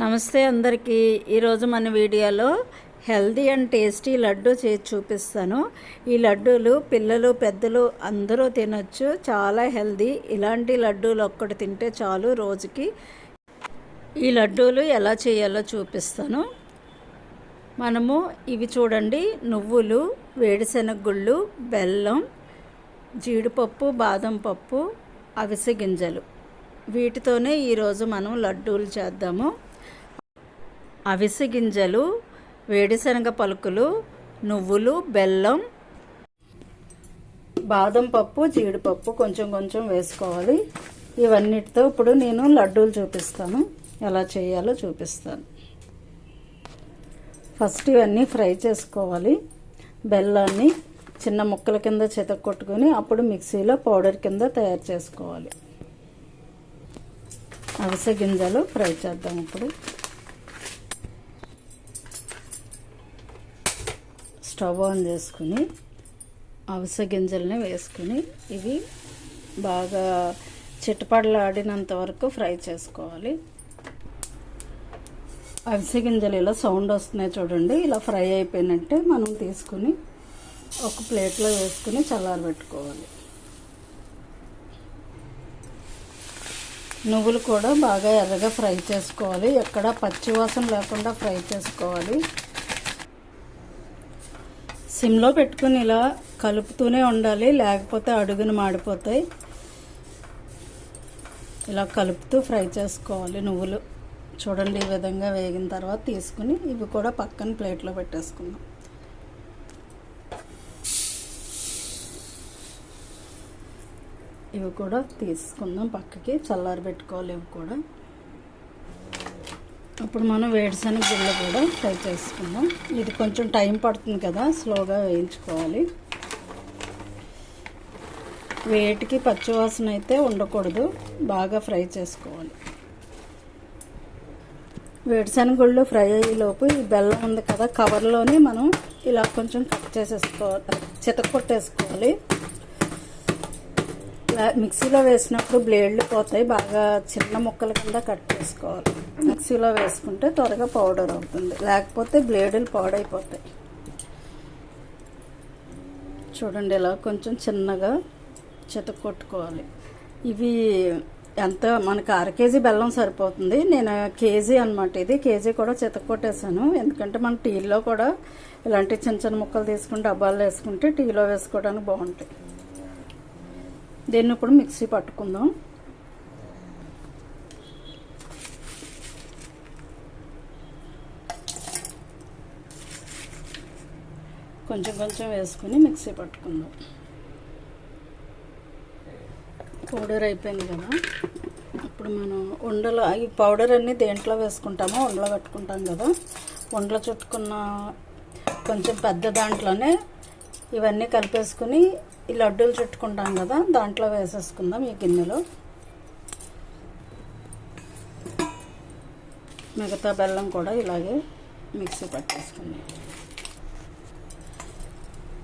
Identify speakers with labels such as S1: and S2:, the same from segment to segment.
S1: నమస్తే అందరికీ. ఈరోజు మన వీడియోలో హెల్దీ అండ్ టేస్టీ లడ్డు చేసి చూపిస్తాను. ఈ లడ్డూలు పిల్లలు పెద్దలు అందరూ తినొచ్చు. చాలా హెల్దీ. ఇలాంటి లడ్డూలు ఒక్కటి తింటే చాలు రోజుకి. ఈ లడ్డూలు ఎలా చేయాలో చూపిస్తాను. మనము ఇవి చూడండి. నువ్వులు వేడిశెనగుళ్ళు బెల్లం జీడిపప్పు బాదం పప్పు అవిసె గింజలు. వీటితోనే ఈరోజు మనం లడ్డూలు చేద్దాము. అవిసె గింజలు వేడిశనగ పలుకులు నువ్వులు బెల్లం బాదం పప్పు జీడిపప్పు కొంచెం కొంచెం వేసుకోవాలి. ఇవన్నిటితో ఇప్పుడు నేను లడ్డూలు చూపిస్తాను. ఎలా చేయాలో చూపిస్తాను. ఫస్ట్ ఇవన్నీ ఫ్రై చేసుకోవాలి. బెల్లాన్ని చిన్న ముక్కల కింద చితక్కొట్టుకొని అప్పుడు మిక్సీలో పౌడర్ కింద తయారు చేసుకోవాలి. అవిసె గింజలు ఫ్రై చేద్దాం ఇప్పుడు. స్టవ్ ఆన్ చేసుకుని అవిసె గింజల్ని వేసుకుని ఇవి బాగా చిట్టపడలాడినంత వరకు ఫ్రై చేసుకోవాలి. అవిసె గింజలు ఇలా సౌండ్ వస్తున్నాయి చూడండి. ఇలా ఫ్రై అయిపోయినట్టే మనం తీసుకుని ఒక ప్లేట్లో వేసుకుని చల్లారబెట్టుకోవాలి. నువ్వులు కూడా బాగా ఎర్రగా ఫ్రై చేసుకోవాలి. ఎక్కడ పచ్చివాసన లేకుండా ఫ్రై చేసుకోవాలి. సిమ్లో పెట్టుకుని ఇలా కలుపుతూనే ఉండాలి లేకపోతే అడుగును మాడిపోతాయి. ఇలా కలుపుతూ ఫ్రై చేసుకోవాలి నువ్వులు. చూడండి ఈ విధంగా వేగిన తర్వాత తీసుకుని ఇవి కూడా పక్కన ప్లేట్లో పెట్టేసుకుందాం. ఇవి కూడా తీసుకుందాం పక్కకి చల్లారి పెట్టుకోవాలి ఇవి కూడా. ఇప్పుడు మనం వేడిశనగ గుళ్ళ కూడా ఫ్రై చేసుకుందాం. ఇది కొంచెం టైం పడుతుంది కదా స్లోగా వేయించుకోవాలి. వేటికి పచ్చివాసన అయితే ఉండకూడదు బాగా ఫ్రై చేసుకోవాలి. వేడిశనగ గుళ్ళు ఫ్రై అయ్యేలోపు ఈ బెల్లం ఉంది కదా కవర్లోనే మనం ఇలా కొంచెం కట్ చేసేసుకోవాలి చితకొట్టేసుకోవాలి. మిక్సీలో వేసినప్పుడు బ్లేడ్లు పోతాయి బాగా చిన్న ముక్కల కింద కట్ చేసుకోవాలి. మిక్సీలో వేసుకుంటే త్వరగా పౌడర్ అవుతుంది. లేకపోతే బ్లేడులు పాడైపోతాయి. చూడండి ఇలా కొంచెం చిన్నగా కొట్టుకోవాలి ఇవి ఎంత మనకు అర కేజీ బెల్లం సరిపోతుంది. నేను కేజీ అనమాట ఇది. కేజీ కూడా కొట్టేసాను ఎందుకంటే మన టీలో కూడా ఇలాంటి చిన్న చిన్న ముక్కలు తీసుకుని డబ్బాలు వేసుకుంటే టీలో వేసుకోవడానికి బాగుంటాయి. దీన్ని ఇప్పుడు మిక్సీ పట్టుకుందాం. కొంచెం కొంచెం వేసుకుని మిక్సీ పట్టుకుందాం. పౌడర్ అయిపోయింది కదా. ఇప్పుడు మనం ఉండలు ఈ పౌడర్ అన్నీ దేంట్లో వేసుకుంటామో ఉండలు కట్టుకుంటాం కదా. ఉండలు చుట్టుకున్న కొంచెం పెద్ద దాంట్లోనే ఇవన్నీ కలిపేసుకుని ఈ లడ్డూలు చుట్టుకుంటాం కదా దాంట్లో వేసేసుకుందాం ఈ గిన్నెలో. మిగతా బెల్లం కూడా ఇలాగే మిక్సీ పట్టేసుకుందాం.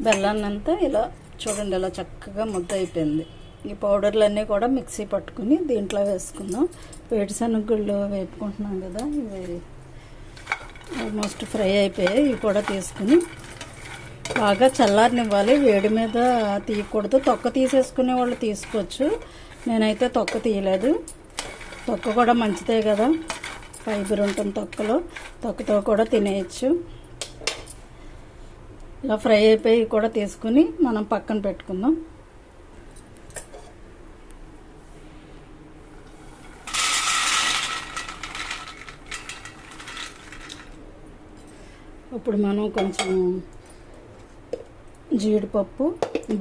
S1: బెల్లాన్నంతా ఇలా చూడండి ఇలా చక్కగా ముద్ద అయిపోయింది ఈ పౌడర్లన్నీ కూడా మిక్సీ పట్టుకుని దీంట్లో వేసుకుందాం. వేడిశనగుళ్ళు వేపుకుంటున్నాం కదా ఇవి ఆల్మోస్ట్ ఫ్రై అయిపోయాయి. ఇవి కూడా తీసుకుని బాగా చల్లారనివ్వాలి. వేడి మీద తీయకూడదు. తొక్క తీసేసుకునే వాళ్ళు తీసుకోవచ్చు. నేనైతే తొక్క తీయలేదు. తొక్క కూడా మంచిదే కదా. ఫైబర్ ఉంటుంది తొక్కలో. తొక్కతో కూడా తినేయచ్చు. ఇలా ఫ్రై అయిపోయి కూడా తీసుకుని మనం పక్కన పెట్టుకుందాం. ఇప్పుడు మనం కొంచెం జీడిపప్పు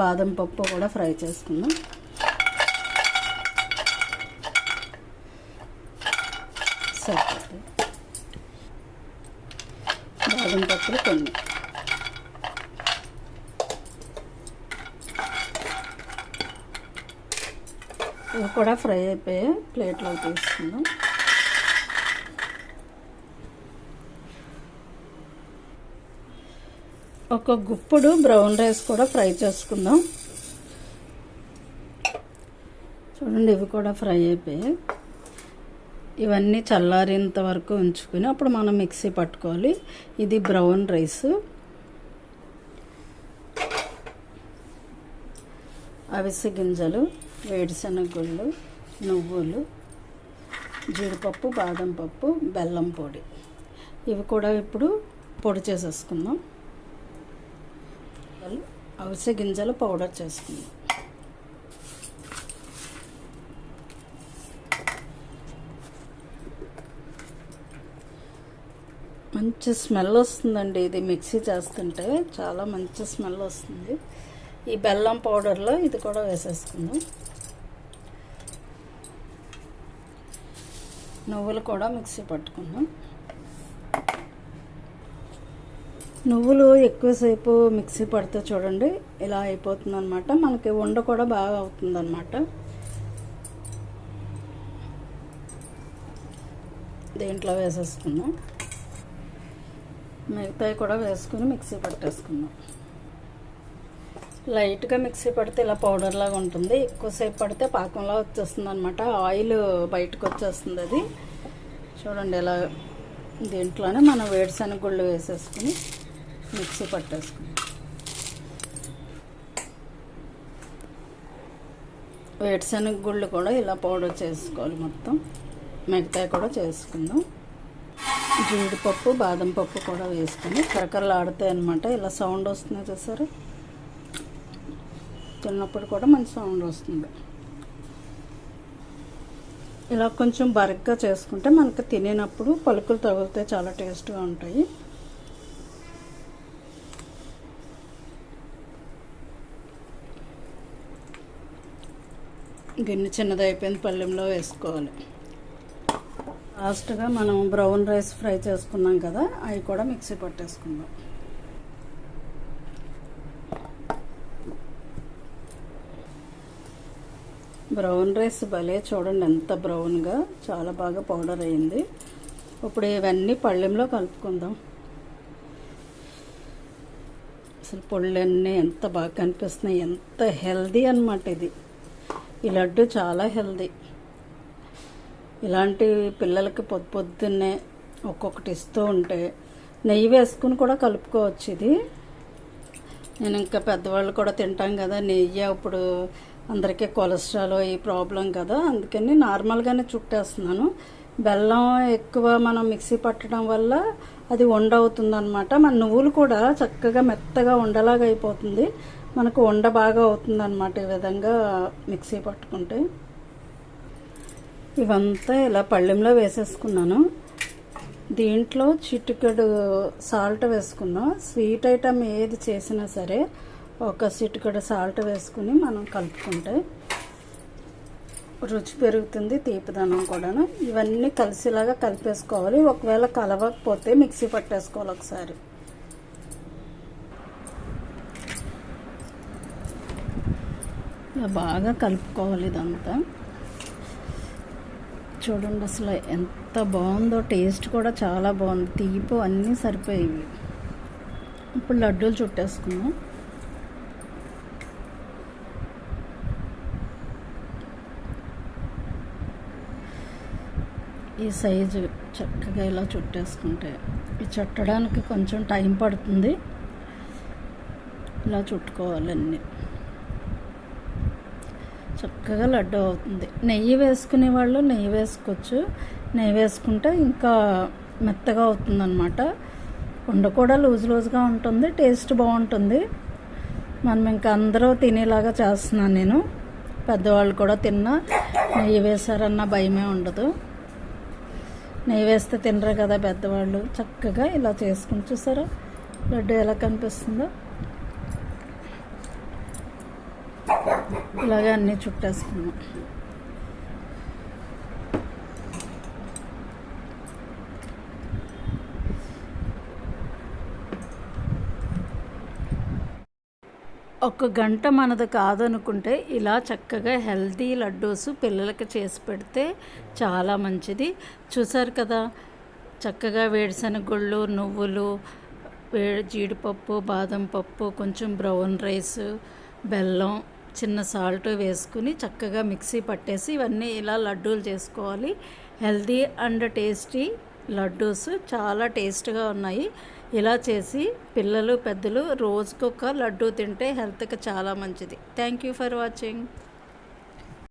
S1: బాదం పప్పు కూడా ఫ్రై చేసుకుందాం. సరిపోతుంది. బాదం పప్పులు కొన్ని. అవి కూడా ఫ్రై అయిపోయాయి ప్లేట్లో తీసుకుందాం ఒక గుప్పుడు బ్రౌన్ రైస్ కూడా ఫ్రై చేసుకుందాం. చూడండి ఇవి కూడా ఫ్రై అయిపోయాయి. ఇవన్నీ చల్లారేంత వరకు ఉంచుకుని అప్పుడు మనం మిక్సీ పట్టుకోవాలి. ఇది బ్రౌన్ రైస్. అవిసె గింజలు. వేడిశనగ నువ్వులు జీడిపప్పు బాదం పప్పు బెల్లం పొడి. ఇవి కూడా ఇప్పుడు పొడి చేసేసుకుందాం. అవిసె గింజలు పౌడర్ చేసుకుందాం. మంచి స్మెల్ వస్తుందండి ఇది మిక్సీ చేస్తుంటే. చాలా మంచి స్మెల్ వస్తుంది. ఈ బెల్లం పౌడర్లో ఇది కూడా వేసేసుకుందాం. నువ్వులు కూడా మిక్సీ పట్టుకుందాం. నువ్వులు ఎక్కువసేపు మిక్సీ పడితే చూడండి ఇలా అయిపోతుంది అనమాట మనకి వండ కూడా బాగా అవుతుంది అనమాట దీంట్లో వేసేసుకుందాం. మిగతాయి కూడా వేసుకుని మిక్సీ పట్టేసుకుందాం. లైట్గా మిక్సీ పడితే ఇలా పౌడర్ లాగా ఉంటుంది. ఎక్కువసేపు పడితే పాకంలా వచ్చేస్తుంది అనమాట ఆయిల్ బయటకు వచ్చేస్తుంది అది. చూడండి ఇలా దీంట్లోనే మనం వేడిశనగ గుళ్ళు వేసేసుకుని మిక్సీ పట్టేసుకుని వేడిశనగ గుళ్ళు కూడా ఇలా పౌడర్ చేసుకోవాలి మొత్తం. మిగతాయి కూడా చేసుకుందాం. జీడిపప్పు బాదం పప్పు కూడా వేసుకుని కరకరలు ఆడుతాయి అనమాట ఇలా సౌండ్ వస్తుంది చూసారు? వెళ్ళినప్పుడు కూడా మంచి సౌండ్ వస్తుంది. ఇలా కొంచెం బరగ్గా చేసుకుంటే మనకు తినేటప్పుడు పలుకులు తగిలితే చాలా టేస్ట్గా ఉంటాయి. గిన్నె చిన్నది అయిపోయింది పళ్ళెంలో వేసుకోవాలి. లాస్ట్గా మనం బ్రౌన్ రైస్ ఫ్రై చేసుకున్నాం కదా అవి కూడా మిక్సీ పట్టేసుకుందాం. బ్రౌన్ రైస్ భలే చూడండి ఎంత బ్రౌన్గా చాలా బాగా పౌడర్ అయింది. ఇప్పుడు ఇవన్నీ పళ్ళెంలో కలుపుకుందాం. అసలు పొళ్ళన్నీ ఎంత బాగా కనిపిస్తున్నాయి ఎంత హెల్దీ అనమాట ఇది. ఈ లడ్డు చాలా హెల్దీ. ఇలాంటి పిల్లలకి పొద్దు పొద్దున్నే ఒక్కొక్కటి ఇస్తూ ఉంటే నెయ్యి వేసుకుని కూడా కలుపుకోవచ్చు ఇది. నేను ఇంకా పెద్దవాళ్ళు కూడా తింటాం కదా నెయ్యి అప్పుడు అందరికీ కొలెస్ట్రాల్ ఈ ప్రాబ్లం కదా అందుకని నార్మల్గానే చుట్టేస్తున్నాను. బెల్లం ఎక్కువ మనం మిక్సీ పట్టడం వల్ల అది ఉండవుతుంది అనమాట మన నువ్వులు కూడా చక్కగా మెత్తగా ఉండలాగా అయిపోతుంది. మనకు వండ బాగా అవుతుంది అనమాట ఈ విధంగా మిక్సీ పట్టుకుంటే. ఇవంతా ఇలా పళ్ళెంలో వేసేసుకున్నాను. దీంట్లో చిటికెడు సాల్ట్ వేసుకున్నాం. స్వీట్ ఐటమ్ ఏది చేసినా సరే ఒక చిటికడ సాల్ట్ వేసుకుని మనం కలుపుకుంటే రుచి పెరుగుతుంది తీపిదనం కూడాను. ఇవన్నీ కలిసిలాగా కలిపేసుకోవాలి. ఒకవేళ కలవకపోతే మిక్సీ పట్టేసుకోవాలి ఒకసారి. బాగా కలుపుకోవాలి ఇదంతా. చూడండి అసలు ఎంత బాగుందో టేస్ట్ కూడా చాలా బాగుంది. తీపు అన్నీ సరిపోయేవి. ఇప్పుడు లడ్డూలు చుట్టేసుకున్నాం ఈ సైజు చక్కగా ఇలా చుట్టేసుకుంటే ఇది చుట్టడానికి కొంచెం టైం పడుతుంది. ఇలా చుట్టుకోవాలన్నీ. చక్కగా లడ్డు అవుతుంది. నెయ్యి వేసుకునే వాళ్ళు నెయ్యి వేసుకోవచ్చు. నెయ్యి వేసుకుంటే ఇంకా మెత్తగా అవుతుంది అనమాట ఉండ కూడా లూజ్ లూజ్గా ఉంటుంది టేస్ట్ బాగుంటుంది. మనం ఇంకా అందరూ తినేలాగా చేస్తున్నాను నేను. పెద్దవాళ్ళు కూడా తిన్నా నెయ్యి వేసారన్న భయమే ఉండదు. నెయ్యి వేస్తే తినరు కదా పెద్దవాళ్ళు. చక్కగా ఇలా చేసుకుని చూసారా? లడ్డు ఎలా కనిపిస్తుందో. ఇలాగే అన్నీ చుట్టేసుకున్నాం. ఒక గంట మనది కాదనుకుంటే ఇలా చక్కగా హెల్తీ లడ్డూస్ పిల్లలకి చేసి పెడితే చాలా మంచిది. చూసారు కదా చక్కగా వేడిశనగ గుళ్ళు నువ్వులు వే జీడిపప్పు బాదం పప్పు కొంచెం బ్రౌన్ రైస్ బెల్లం చిన్న సాల్ట్ వేసుకుని చక్కగా మిక్సీ పట్టేసి ఇవన్నీ ఇలా లడ్డూలు చేసుకోవాలి. హెల్దీ అండ్ టేస్టీ లడ్డూస్ చాలా టేస్ట్గా ఉన్నాయి. ఇలా చేసి పిల్లలు పెద్దలు రోజుకొక లడ్డూ తింటే హెల్త్కి చాలా మంచిది. Thank you for watching.